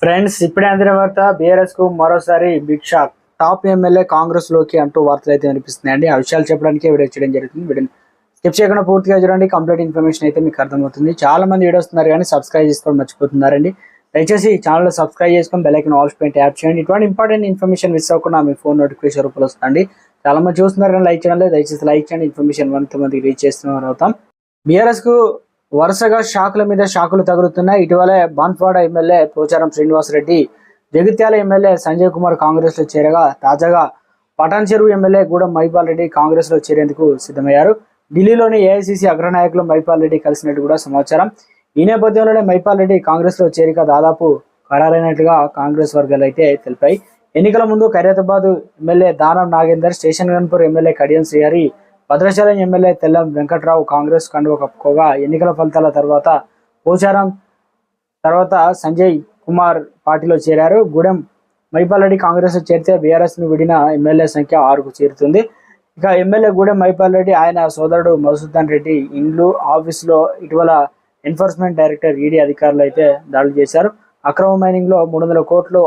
Friends ఇప్పుడే అందిన వార్త బీఆర్ఎస్కు మరోసారి బిగ్ షాక్ టాప్ ఎమ్మెల్యే కాంగ్రెస్లోకి అంటూ వార్తలు అయితే వినిపిస్తున్నాయండి. ఆ విషయాలు చెప్పడానికి వీడియో చేయడం జరుగుతుంది. వీడియో స్కిప్ చేయకుండా పూర్తిగా చూడండి. కంప్లీట్ ఇన్ఫర్మేషన్ అయితే మీకు అర్థమవుతుంది. చాలా మంది వీడియో వస్తున్నారు కానీ సబ్స్క్రైబ్ చేసుకోవడం మర్చిపోతున్నారండి. దయచేసి ఛానల్ సబ్స్క్రైబ్ చేసుకొని బెల్ ఆల్స్ పెయింట్ యాప్ చేయండి. ఇటువంటి ఇంపార్టెంట్ ఇన్ఫర్మేషన్ మిస్ అవ్వకుండా మీ ఫోన్ నోటిఫికేషన్ రూపంలో వస్తుంది చాలా మంది చూస్తున్నారు కానీ లైక్ చేయండి దయచేసి లైక్ చేయండి. ఇన్ఫర్మేషన్ వంత మంది రీచ్ చేస్తున్న అవుతాం. బీఆర్ఎస్కు వరుసగా షాకుల మీద షాకులు తగులుతున్నాయి. ఇటీవలే బాన్పాడ ఎమ్మెల్యే పోచారం శ్రీనివాసరెడ్డి జగిత్యాల ఎమ్మెల్యే సంజయ్ కుమార్ కాంగ్రెస్లో చేరగా తాజాగా పటాన్ చెరువు ఎమ్మెల్యే గూడెం మైపాల్ రెడ్డి కాంగ్రెస్లో చేరేందుకు సిద్ధమయ్యారు. ఢిల్లీలోని ఏఐసిసి అగ్రనాయకులు మైపాల్ రెడ్డి కలిసినట్టు కూడా సమాచారం. ఈ నేపథ్యంలోనే మైపాల్ రెడ్డి కాంగ్రెస్లో చేరిక దాదాపు ఖరారైనట్లుగా కాంగ్రెస్ వర్గాలు అయితే తెలిపాయి. ఎన్నికల ముందు Khairatabad MLA Danam Nagender station Ghanpur MLA Kadiyam Srihari Bhadrachalam MLA Tellam Venkatrao Congress కండువ కప్పుకోగా ఎన్నికల ఫలితాల తర్వాత పోచారం తర్వాత సంజయ్ కుమార్ పార్టీలో చేరారు. గూడెం మైపాలరెడ్డి కాంగ్రెస్ చేరితే బీఆర్ఎస్ను విడిన ఎమ్మెల్యే సంఖ్య ఆరుకు చేరుతుంది. ఇక ఎమ్మెల్యే గూడెం మైపాల్ రెడ్డి ఆయన సోదరుడు మధుసూదన్ రెడ్డి ఇండ్లు ఆఫీసులో ఇటీవల ఎన్ఫోర్స్మెంట్ డైరెక్టర్ ఈడీ అధికారులు అయితే దాడులు చేశారు. అక్రమ మైనింగ్లో మూడు వందల కోట్లు